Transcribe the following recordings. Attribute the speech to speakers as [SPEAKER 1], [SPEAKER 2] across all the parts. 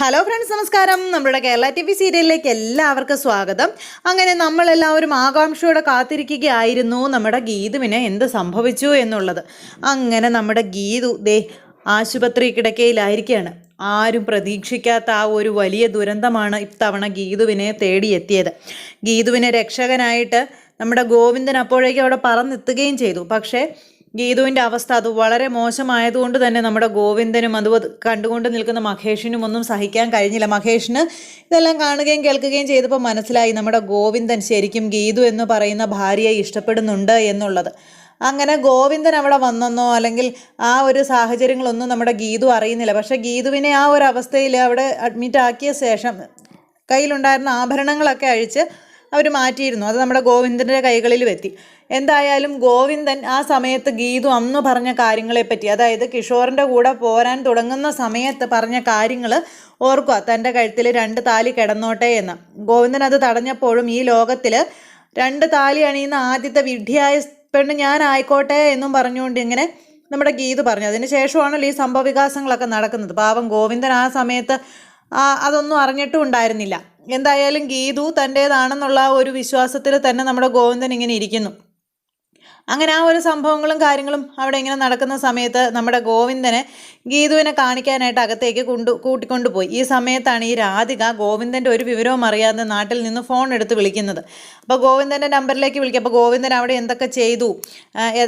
[SPEAKER 1] Hello friends നമസ്കാരം. നമ്മുടെ Kerala T V സീരിയലിലേക്ക് എല്ലാവർക്കും സ്വാഗതം. അങ്ങനെ നമ്മളെല്ലാവരും ആകാംക്ഷയോടെ കാത്തിരിക്കുകയായിരുന്നു. നമ്മുടെ ഗീതുവിന് എന്ത് സംഭവിച്ചു എന്നുള്ളത്. അങ്ങനെ നമ്മുടെ ഗീതു ദേ ആശുപത്രി കിടക്കയിലായിരിക്കുകയാണ് ആരും പ്രതീക്ഷിക്കാത്ത ആ ഒരു വലിയ ദുരന്തമാണ് ഇത്തവണ ഗീതുവിനെ തേടിയെത്തിയത്. ഗീതുവിനെ രക്ഷകനായിട്ട് നമ്മുടെ ഗോവിന്ദൻ അപ്പോഴേക്കും അവിടെ പറന്നെത്തുകയും ചെയ്തു. പക്ഷേ ഗീതുവിന്റെ അവസ്ഥ അത് വളരെ മോശമായതുകൊണ്ട് തന്നെ നമ്മുടെ ഗോവിന്ദനും അത് കണ്ടുകൊണ്ട് നിൽക്കുന്ന മഹേഷിനും ഒന്നും സഹിക്കാൻ കഴിഞ്ഞില്ല. മഹേഷിന് ഇതെല്ലാം കാണുകയും കേൾക്കുകയും ചെയ്തപ്പോൾ മനസ്സിലായി നമ്മുടെ ഗോവിന്ദൻ ശരിക്കും ഗീതു എന്ന് പറയുന്ന ഭാര്യയെ ഇഷ്ടപ്പെടുന്നുണ്ട് എന്നുള്ളത്. അങ്ങനെ ഗോവിന്ദൻ അവിടെ വന്നെന്നോ അല്ലെങ്കിൽ ആ ഒരു സാഹചര്യങ്ങളൊന്നും നമ്മുടെ ഗീതു അറിയുന്നില്ല. പക്ഷേ ഗീതുവിനെ ആ ഒരു അവസ്ഥയിൽ അവിടെ അഡ്മിറ്റ് ആക്കിയ ശേഷം കയ്യിലുണ്ടായിരുന്ന ആഭരണങ്ങളൊക്കെ അഴിച്ച് അവർ മാറ്റിയിരുന്നു. അത് നമ്മുടെ ഗോവിന്ദന്റെ കൈകളിലും എത്തി. എന്തായാലും ഗോവിന്ദൻ ആ സമയത്ത് ഗീതു അന്ന് പറഞ്ഞ കാര്യങ്ങളെപ്പറ്റി അതായത് കിഷോറിന്റെ കൂടെ പോരാൻ തുടങ്ങുന്ന സമയത്ത് പറഞ്ഞ കാര്യങ്ങൾ ഓർക്കുക. തന്റെ കഴുത്തിൽ രണ്ട് താലി കിടന്നോട്ടെ എന്ന്. ഗോവിന്ദൻ അത് തടഞ്ഞപ്പോഴും ഈ ലോകത്തിൽ രണ്ട് താലി അണിയുന്ന ആദ്യത്തെ വിഡ്ഢിയായ പെണ്ണ് ഞാൻ ആയിക്കോട്ടെ എന്നും പറഞ്ഞുകൊണ്ട് ഇങ്ങനെ നമ്മുടെ ഗീത് പറഞ്ഞു. അതിന് ശേഷമാണല്ലോ ഈ സംഭവ വികാസങ്ങളൊക്കെ നടക്കുന്നത്. പാവം ഗോവിന്ദൻ ആ സമയത്ത് അതൊന്നും അറിഞ്ഞിട്ടും ഉണ്ടായിരുന്നില്ല. എന്തായാലും ഗീതു തന്റേതാണെന്നുള്ള ഒരു വിശ്വാസത്തിൽ തന്നെ നമ്മുടെ ഗോവിന്ദൻ ഇങ്ങനെ ഇരിക്കുന്നു. അങ്ങനെ ആ ഒരു സംഭവങ്ങളും കാര്യങ്ങളും അവിടെ ഇങ്ങനെ നടക്കുന്ന സമയത്ത് നമ്മുടെ ഗോവിന്ദനെ ഗീതുവിനെ കാണിക്കാനായിട്ട് അകത്തേക്ക് കൊണ്ടു കൂട്ടിക്കൊണ്ടുപോയി. ഈ സമയത്താണ് ഈ രാധിക ഗോവിന്ദന്റെ ഒരു വിവരവും അറിയാതെ നാട്ടിൽ നിന്ന് ഫോൺ എടുത്ത് വിളിക്കുന്നത്. അപ്പോൾ ഗോവിന്ദന്റെ നമ്പറിലേക്ക് വിളിക്കുക. അപ്പോൾ ഗോവിന്ദൻ അവിടെ എന്തൊക്കെ ചെയ്തു?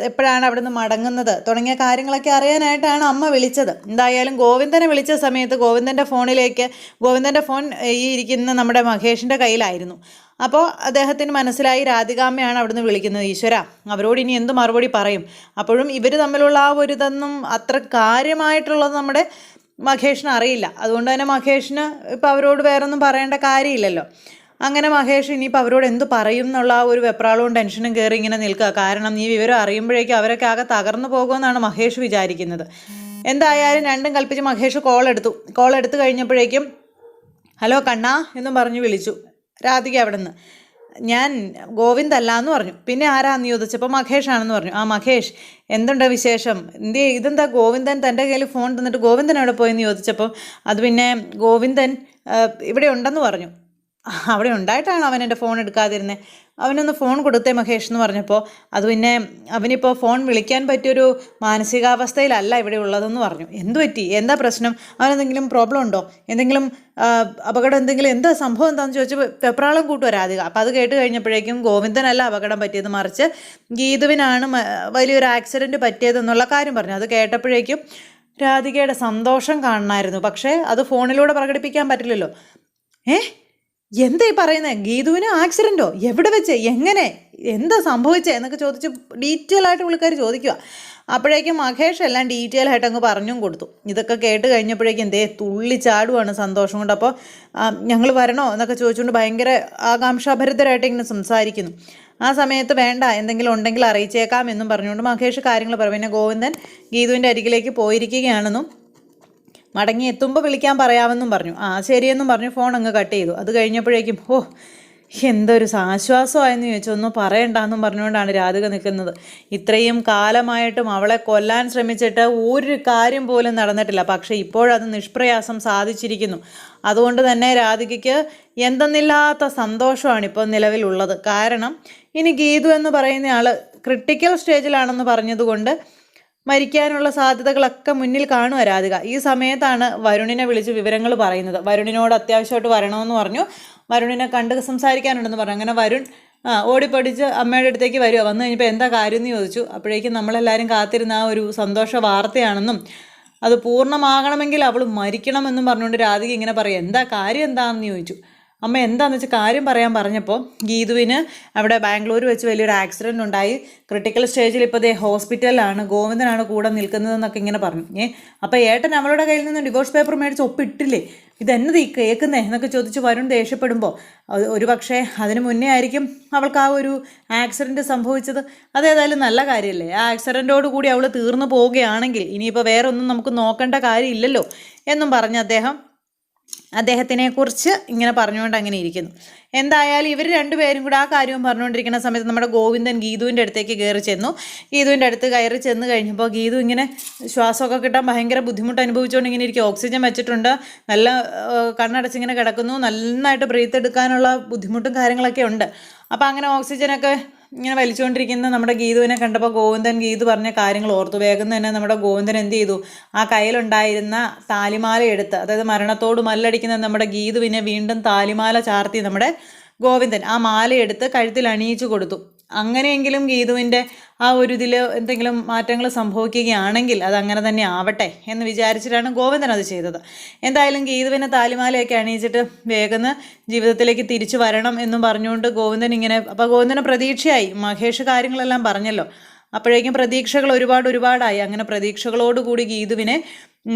[SPEAKER 1] എപ്പോഴാണ് അവിടെ നിന്ന് മടങ്ങുന്നത്? തുടങ്ങിയ കാര്യങ്ങളൊക്കെ അറിയാനായിട്ടാണ് അമ്മ വിളിച്ചത്. എന്തായാലും ഗോവിന്ദനെ വിളിച്ച സമയത്ത് ഗോവിന്ദന്റെ ഫോണിലേക്ക് ഗോവിന്ദന്റെ ഫോൺ ഈ ഇരിക്കുന്ന നമ്മുടെ മഹേഷിന്റെ കയ്യിലായിരുന്നു. അപ്പോൾ അദ്ദേഹത്തിന് മനസ്സിലായി രാധികാമ്മയാണ് അവിടുന്ന് വിളിക്കുന്നത്. ഈശ്വര അവരോട് ഇനി എന്ത് മറുപടി പറയും? അപ്പോഴും ഇവർ തമ്മിലുള്ള ആ ഒരു ഇതൊന്നും അത്ര കാര്യമായിട്ടുള്ളത് നമ്മുടെ മഹേഷിന് അറിയില്ല. അതുകൊണ്ട് തന്നെ മഹേഷിന് ഇപ്പം അവരോട് വേറൊന്നും പറയേണ്ട കാര്യമില്ലല്ലോ. അങ്ങനെ മഹേഷ് ഇനിയിപ്പോൾ അവരോട് എന്ത് പറയും എന്നുള്ള ആ ഒരു വെപ്രാളവും ടെൻഷനും കയറി ഇങ്ങനെ നിൽക്കുക. കാരണം ഈ വിവരം അറിയുമ്പോഴേക്കും അവരൊക്കെ ആകെ തകർന്നു പോകുമെന്നാണ് മഹേഷ് വിചാരിക്കുന്നത്. എന്തായാലും രണ്ടും കൽപ്പിച്ച് മഹേഷ് കോൾ എടുത്തു. കോൾ എടുത്തു കഴിഞ്ഞപ്പോഴേക്കും ഹലോ കണ്ണാ എന്നും പറഞ്ഞു വിളിച്ചു. രാധിക അവിടെ നിന്ന് ഞാൻ ഗോവിന്ദ് അല്ല എന്ന് പറഞ്ഞു. പിന്നെ ആരാന്ന് ചോദിച്ചപ്പോൾ മഹേഷ് ആണെന്ന് പറഞ്ഞു. ആ മഹേഷ് എന്തുണ്ട് വിശേഷം? എന്തേ ഇതെന്താ ഗോവിന്ദൻ തന്റെ കയ്യിൽ ഫോൺ തന്നിട്ട് ഗോവിന്ദൻ എവിടെ പോയെന്ന് ചോദിച്ചപ്പോൾ അത് പിന്നെ ഗോവിന്ദൻ ഇവിടെ ഉണ്ടെന്ന് പറഞ്ഞു. അവിടെ ഉണ്ടായിട്ടാണ് അവൻ എന്റെ ഫോൺ എടുക്കാതിരുന്നത് അവനൊന്ന് ഫോൺ കൊടുത്തേ മഹേഷ് എന്ന് പറഞ്ഞപ്പോൾ അത് പിന്നെ അവനിപ്പോൾ ഫോൺ വിളിക്കാൻ പറ്റിയൊരു മാനസികാവസ്ഥയിലല്ല ഇവിടെ ഉള്ളതെന്ന് പറഞ്ഞു. എന്തു പറ്റി? എന്താ പ്രശ്നം? അവനെന്തെങ്കിലും പ്രോബ്ലം ഉണ്ടോ? എന്തെങ്കിലും അപകടം എന്തെങ്കിലും എന്താ സംഭവം എന്താണെന്ന് ചോദിച്ചപ്പോൾ വെപ്രാളം കൂട്ടുക രാധിക? അപ്പോൾ അത് കേട്ട് കഴിഞ്ഞപ്പോഴേക്കും ഗോവിന്ദനല്ല അപകടം പറ്റിയത് മറിച്ച് ഗീതുവിനാണ് വലിയൊരു ആക്സിഡന്റ് പറ്റിയതെന്നുള്ള കാര്യം പറഞ്ഞു. അത് കേട്ടപ്പോഴേക്കും രാധികയുടെ സന്തോഷം കാണണമായിരുന്നു. പക്ഷേ അത് ഫോണിലൂടെ പ്രകടിപ്പിക്കാൻ പറ്റില്ലല്ലോ. ഏ? എന്താ ഈ പറയുന്നത് ഗീതുവിന് ആക്സിഡന്റോ എവിടെ വെച്ച്? എങ്ങനെ? എന്താ സംഭവിച്ചത് എന്നൊക്കെ ചോദിച്ച് ഡീറ്റെയിൽ ആയിട്ട് പുള്ളിക്കാർ ചോദിക്കുക അപ്പോഴേക്കും മഹേഷ് എല്ലാം ഡീറ്റെയിൽ ആയിട്ട് അങ്ങ് പറഞ്ഞും കൊടുത്തു. ഇതൊക്കെ കേട്ട് കഴിഞ്ഞപ്പോഴേക്കും എന്തേ തുള്ളി ചാടുവാണ് സന്തോഷം കൊണ്ട്. അപ്പോൾ ഞങ്ങൾ വരണോ? എന്നൊക്കെ ചോദിച്ചുകൊണ്ട് ഭയങ്കര ആകാംക്ഷാഭരിതരായിട്ട് ഇങ്ങനെ സംസാരിക്കുന്നു. ആ സമയത്ത് വേണ്ട എന്തെങ്കിലും ഉണ്ടെങ്കിൽ അറിയിച്ചേക്കാം എന്നും പറഞ്ഞുകൊണ്ട് മഹേഷ് കാര്യങ്ങൾ പറയും. പിന്നെ ഗോവിന്ദൻ ഗീതുവിന്റെ അരികിലേക്ക് പോയിരിക്കുകയാണെന്നും മടങ്ങി എത്തുമ്പോൾ വിളിക്കാൻ പറയാമെന്നും പറഞ്ഞു. ആ ശരിയെന്നും പറഞ്ഞു. ഫോൺ അങ്ങ് കട്ട് ചെയ്തു. അത് കഴിഞ്ഞപ്പോഴേക്കും ഓ എന്തൊരു ആശ്വാസമായെന്ന് ചോദിച്ചു. ഒന്നും പറയണ്ടെന്നും പറഞ്ഞുകൊണ്ടാണ് രാധിക നിൽക്കുന്നത്. ഇത്രയും കാലമായിട്ടും അവളെ കൊല്ലാൻ ശ്രമിച്ചിട്ട് ഒരു കാര്യം പോലും നടന്നിട്ടില്ല. പക്ഷേ ഇപ്പോഴത് നിഷ്പ്രയാസം സാധിച്ചിരിക്കുന്നു. അതുകൊണ്ട് തന്നെ രാധികയ്ക്ക് എന്തെന്നില്ലാത്ത സന്തോഷമാണ് ഇപ്പോൾ നിലവിലുള്ളത്. കാരണം ഇനി ഗീതു എന്ന് പറയുന്ന ആൾ ക്രിട്ടിക്കൽ സ്റ്റേജിലാണെന്ന് പറഞ്ഞതുകൊണ്ട് മരിക്കാനുള്ള സാധ്യതകളൊക്കെ മുന്നിൽ കാണുക രാധിക. ഈ സമയത്താണ് വരുണിനെ വിളിച്ച് വിവരങ്ങൾ പറയുന്നത്. വരുണിനോട് അത്യാവശ്യമായിട്ട് വരണമെന്ന് പറഞ്ഞു. വരുണിനെ കണ്ട് സംസാരിക്കാനുണ്ടെന്ന് പറഞ്ഞു. അങ്ങനെ വരുൺ ഓടിപ്പടിച്ച് അമ്മയുടെ അടുത്തേക്ക് വരുമോ വന്നു കഴിഞ്ഞപ്പോൾ എന്താ കാര്യം എന്ന് ചോദിച്ചു. അപ്പോഴേക്കും നമ്മളെല്ലാവരും കാത്തിരുന്ന ആ ഒരു സന്തോഷ വാർത്തയാണെന്നും അത് പൂർണമാകണമെങ്കിൽ അവൾ മരിക്കണമെന്നും പറഞ്ഞുകൊണ്ട് രാധിക ഇങ്ങനെ പറയും എന്താ കാര്യം എന്താണെന്ന് ചോദിച്ചു. അമ്മ എന്താണെന്ന് വെച്ചാൽ കാര്യം പറയാൻ പറഞ്ഞപ്പോൾ ഗീതുവിന് അവിടെ ബാംഗ്ലൂർ വെച്ച് വലിയൊരു ആക്സിഡന്റ് ഉണ്ടായി. ക്രിട്ടിക്കൽ സ്റ്റേജിൽ ഇപ്പോൾ ദേ ഹോസ്പിറ്റലിലാണ് ഗോവിന്ദനാണ് കൂടെ നിൽക്കുന്നതെന്നൊക്കെ ഇങ്ങനെ പറഞ്ഞു. അപ്പോൾ ഏട്ടൻ അവളുടെ കയ്യിൽ നിന്ന് ഡിവോഴ്സ് പേപ്പർ മേടിച്ച് ഒപ്പിട്ടില്ലേ? ഇതെന്നത് ഈ കേൾക്കുന്നേ എന്നൊക്കെ ചോദിച്ച് വരുൺ ദേഷ്യപ്പെടുമ്പോൾ ഒരു പക്ഷേ അതിന് മുന്നേ ആയിരിക്കും അവൾക്ക് ആ ഒരു ആക്സിഡന്റ് സംഭവിച്ചത്. അതേതായാലും നല്ല കാര്യമല്ലേ ആ ആക്സിഡന്റോട് കൂടി അവൾ തീർന്നു പോവുകയാണെങ്കിൽ ഇനിയിപ്പോൾ വേറെ ഒന്നും നമുക്ക് നോക്കേണ്ട കാര്യമില്ലല്ലോ എന്നും പറഞ്ഞ് അദ്ദേഹം അദ്ദേഹത്തിനെ കുറിച്ച് ഇങ്ങനെ പറഞ്ഞുകൊണ്ട് അങ്ങനെ ഇരിക്കുന്നു. എന്തായാലും ഇവർ രണ്ടുപേരും കൂടെ ആ കാര്യവും പറഞ്ഞുകൊണ്ടിരിക്കുന്ന സമയത്ത് നമ്മുടെ ഗോവിന്ദൻ ഗീതുവിന്റെ അടുത്തേക്ക് കയറി ചെന്നു. ഗീതുവിന്റെ അടുത്ത് കയറി ചെന്ന് കഴിഞ്ഞപ്പോൾ ഗീതു ഇങ്ങനെ ശ്വാസമൊക്കെ കിട്ടാൻ ഭയങ്കര ബുദ്ധിമുട്ട് അനുഭവിച്ചുകൊണ്ട് ഇങ്ങനെ ഇരിക്കും ഓക്സിജൻ വെച്ചിട്ടുണ്ട്. നല്ല കണ്ണടച്ചിങ്ങനെ കിടക്കുന്നു. നന്നായിട്ട് ബ്രീത്ത് എടുക്കാനുള്ള ബുദ്ധിമുട്ടും കാര്യങ്ങളൊക്കെ ഉണ്ട്. അപ്പോൾ അങ്ങനെ ഓക്സിജനൊക്കെ ഇങ്ങനെ വലിച്ചുകൊണ്ടിരിക്കുന്ന നമ്മുടെ ഗീതുവിനെ കണ്ടപ്പോൾ ഗോവിന്ദൻ ഗീതു പറഞ്ഞ കാര്യങ്ങൾ ഓർത്തു. വേഗം തന്നെ നമ്മുടെ ഗോവിന്ദൻ എന്ത് ചെയ്തു? ആ കയ്യിലുണ്ടായിരുന്ന താലിമാല എടുത്ത് അതായത് മരണത്തോട് മല്ലടിക്കുന്ന നമ്മുടെ ഗീതുവിനെ വീണ്ടും താലിമാല ചാർത്തി നമ്മുടെ ഗോവിന്ദൻ ആ മാല എടുത്ത് കഴുത്തിൽ അണിയിച്ചു കൊടുത്തു. അങ്ങനെയെങ്കിലും ഗീതുവിന്റെ ആ ഒരു ഇതിൽ എന്തെങ്കിലും മാറ്റങ്ങൾ സംഭവിക്കുകയാണെങ്കിൽ അത് അങ്ങനെ തന്നെ ആവട്ടെ എന്ന് വിചാരിച്ചിട്ടാണ് ഗോവിന്ദൻ അത് ചെയ്തത്. എന്തായാലും ഗീതുവിനെ താലിമാലയൊക്കെ അണിയിച്ചിട്ട് വേഗം ജീവിതത്തിലേക്ക് തിരിച്ചു വരണം എന്നും പറഞ്ഞുകൊണ്ട് ഗോവിന്ദൻ ഇങ്ങനെ അപ്പോൾ ഗോവിന്ദന് പ്രതീക്ഷയായി. മഹേഷ് കാര്യങ്ങളെല്ലാം പറഞ്ഞല്ലോ. അപ്പോഴേക്കും പ്രതീക്ഷകൾ ഒരുപാട് ഒരുപാടായി. അങ്ങനെ പ്രതീക്ഷകളോടുകൂടി ഗീതുവിനെ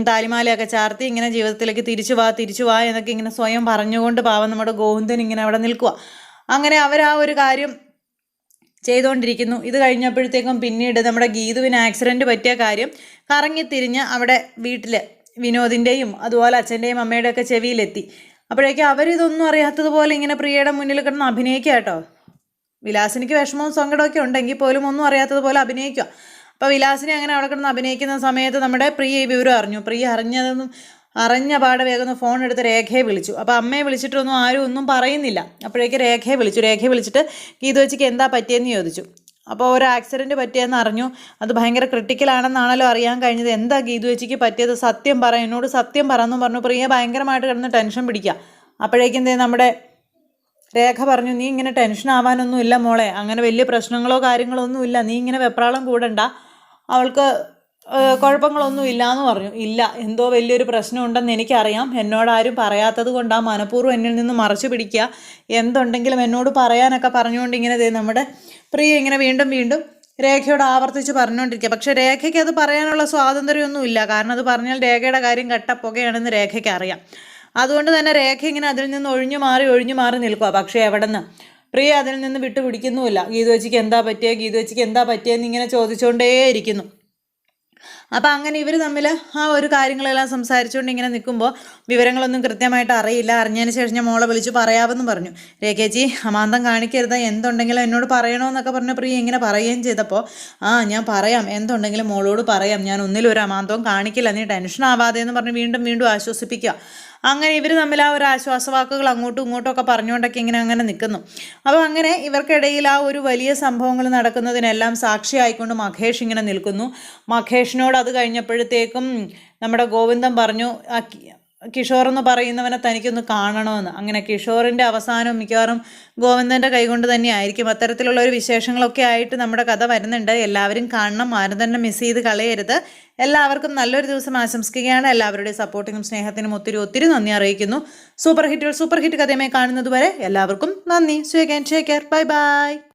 [SPEAKER 1] താലിമാലയൊക്കെ ചാർത്തി ഇങ്ങനെ ജീവിതത്തിലേക്ക് തിരിച്ചു വാ തിരിച്ചു വാ എന്നൊക്കെ ഇങ്ങനെ സ്വയം പറഞ്ഞുകൊണ്ട് പാവം നമ്മുടെ ഗോവിന്ദൻ ഇങ്ങനെ അവിടെ നിൽക്കുക അങ്ങനെ അവർ ആ ഒരു കാര്യം ചെയ്തുകൊണ്ടിരിക്കുന്നു ഇത് കഴിഞ്ഞപ്പോഴത്തേക്കും പിന്നീട് നമ്മുടെ ഗീതുവിന് ആക്സിഡന്റ് പറ്റിയ കാര്യം കറങ്ങിത്തിരിഞ്ഞ് അവിടെ വീട്ടിൽ വിനോദിന്റെയും അതുപോലെ അച്ഛന്റെയും അമ്മയുടെയൊക്കെ ചെവിയിലെത്തി. അപ്പോഴേക്കും അവരിതൊന്നും അറിയാത്തതുപോലെ ഇങ്ങനെ പ്രിയയുടെ മുന്നിൽ കിടന്ന് അഭിനയിക്കുക കേട്ടോ. വിലാസിനിക്ക് വിഷമവും സങ്കടമൊക്കെ ഉണ്ടെങ്കിൽ പോലും ഒന്നും അറിയാത്തതുപോലെ അഭിനയിക്കുക. അപ്പോൾ വിലാസിനെ അങ്ങനെ അവിടെ കിടന്ന് അഭിനയിക്കുന്ന സമയത്ത് നമ്മുടെ പ്രിയ ഈ വിവരം അറിഞ്ഞു. പ്രിയ അറിഞ്ഞതൊന്നും അറിഞ്ഞ പാടെ വേഗം ഫോൺ എടുത്ത് രേഖയെ വിളിച്ചു. അപ്പോൾ അമ്മയെ വിളിച്ചിട്ടൊന്നും ആരും ഒന്നും പറയുന്നില്ല. അപ്പോഴേക്ക് രേഖയെ വിളിച്ചു. രേഖയെ വിളിച്ചിട്ട് ഗീത വെച്ചിക്ക് എന്താ പറ്റിയെന്ന് ചോദിച്ചു. അപ്പോൾ ഒരു ആക്സിഡന്റ് പറ്റിയെന്ന് അറിഞ്ഞു. അത് ഭയങ്കര ക്രിട്ടിക്കലാണെന്നാണല്ലോ അറിയാൻ കഴിഞ്ഞത്. എന്താ ഗീതു വെച്ചിക്ക് പറ്റിയത്? സത്യം പറ. എന്നോട് സത്യം പറയെന്നും പറഞ്ഞു. പ്രിയ ഭയങ്കരമായിട്ട് കിടന്ന് ടെൻഷൻ പിടിക്കുക അപ്പോഴേക്കും ദേ നമ്മുടെ രേഖ പറഞ്ഞു നീ ഇങ്ങനെ ടെൻഷൻ ആവാനൊന്നും ഇല്ല മോളെ. അങ്ങനെ വലിയ പ്രശ്നങ്ങളോ കാര്യങ്ങളോ ഒന്നും ഇല്ല നീ ഇങ്ങനെ വെപ്രാളം കൂടണ്ട. അവൾക്ക് കുഴപ്പങ്ങളൊന്നും ഇല്ലയെന്ന് പറഞ്ഞു. ഇല്ല എന്തോ വലിയൊരു പ്രശ്നം ഉണ്ടെന്ന് എനിക്കറിയാം എന്നോടാരും പറയാത്തത് കൊണ്ട് ആ മനഃപൂർവം എന്നിൽ നിന്ന് മറച്ചു പിടിക്കുക. എന്തുണ്ടെങ്കിലും എന്നോട് പറയാനൊക്കെ പറഞ്ഞുകൊണ്ട് ഇങ്ങനെ ദേ നമ്മുടെ പ്രിയ ഇങ്ങനെ വീണ്ടും വീണ്ടും രേഖയോട് ആവർത്തിച്ച് പറഞ്ഞുകൊണ്ടിരിക്കുക. പക്ഷെ രേഖയ്ക്ക് അത് പറയാനുള്ള സ്വാതന്ത്ര്യമൊന്നും ഇല്ല കാരണം അത് പറഞ്ഞാൽ രേഖയുടെ കാര്യം കട്ടപ്പുകയാണെന്ന് രേഖയ്ക്ക് അറിയാം. അതുകൊണ്ട് തന്നെ രേഖ ഇങ്ങനെ അതിൽ നിന്ന് ഒഴിഞ്ഞു മാറി ഒഴിഞ്ഞു മാറി നിൽക്കുക. പക്ഷേ എവിടെ നിന്ന് പ്രിയ അതിൽ നിന്ന് വിട്ടുപിടിക്കുന്നുമില്ല. ഗീതുവച്ചിക്ക് എന്താ പറ്റിയ? ഗീതുവച്ചിക്ക് എന്താ പറ്റിയെന്ന് ഇങ്ങനെ ചോദിച്ചുകൊണ്ടേയിരിക്കുന്നു. അപ്പം അങ്ങനെ ഇവർ തമ്മിൽ ആ ഒരു കാര്യങ്ങളെല്ലാം സംസാരിച്ചുകൊണ്ട് ഇങ്ങനെ നിൽക്കുമ്പോൾ വിവരങ്ങളൊന്നും കൃത്യമായിട്ട് അറിയില്ല. അറിഞ്ഞതിന് ശേഷം ഞാൻ മോളെ വിളിച്ച് പറയാമെന്ന് പറഞ്ഞു. രേഖേച്ചി അമാന്തം കാണിക്കരുത്. എന്തുണ്ടെങ്കിലും എന്നോട് പറയണമെന്നൊക്കെ പറഞ്ഞ പ്രിയ ഇങ്ങനെ പറയുകയും ചെയ്തപ്പോൾ ആ ഞാൻ പറയാം. എന്തുണ്ടെങ്കിലും മോളോട് പറയാം. ഞാൻ ഒന്നിലും ഒരു അമാന്തവും കാണിക്കില്ല. നീ ടെൻഷൻ ആവാതെ എന്ന് പറഞ്ഞ് വീണ്ടും വീണ്ടും ആശ്വസിപ്പിക്കുക. അങ്ങനെ ഇവർ തമ്മിൽ ആ ഒരു ആശ്വാസവാക്കുകൾ അങ്ങോട്ടും ഇങ്ങോട്ടും ഒക്കെ പറഞ്ഞുകൊണ്ടൊക്കെ ഇങ്ങനെ അങ്ങനെ നിൽക്കുന്നു. അപ്പോൾ അങ്ങനെ ഇവർക്കിടയിൽ ആ ഒരു വലിയ സംഭവങ്ങൾ നടക്കുന്നതിനെല്ലാം സാക്ഷിയായിക്കൊണ്ട് മഹേഷ് ഇങ്ങനെ നിൽക്കുന്നു. മഹേഷിനോട് അത് കഴിഞ്ഞപ്പോഴത്തേക്കും നമ്മുടെ ഗോവിന്ദൻ പറഞ്ഞു കിഷോർ എന്ന് പറയുന്നവനെ തനിക്കൊന്ന് കാണണമെന്ന്. അങ്ങനെ കിഷോറിന്റെ അവസാനം മിക്കവാറും ഗോവിന്ദന്റെ കൈകൊണ്ട് തന്നെ ആയിരിക്കും അത്തരത്തിലുള്ള ഒരു വിശേഷങ്ങളൊക്കെ ആയിട്ട് നമ്മുടെ കഥ വരുന്നുണ്ട്. എല്ലാവരും കാണണം. ആരും തന്നെ മിസ് ചെയ്ത് കളയരുത്. എല്ലാവർക്കും നല്ലൊരു ദിവസം ആശംസിക്കുകയാണ്. എല്ലാവരുടെയും സപ്പോർട്ടിനും സ്നേഹത്തിനും ഒത്തിരി ഒത്തിരി നന്ദി അറിയിക്കുന്നു. സൂപ്പർ ഹിറ്റുകൾ സൂപ്പർ ഹിറ്റ് കഥയുമായി കാണുന്നതുവരെ എല്ലാവർക്കും നന്ദി. So again take care bye bye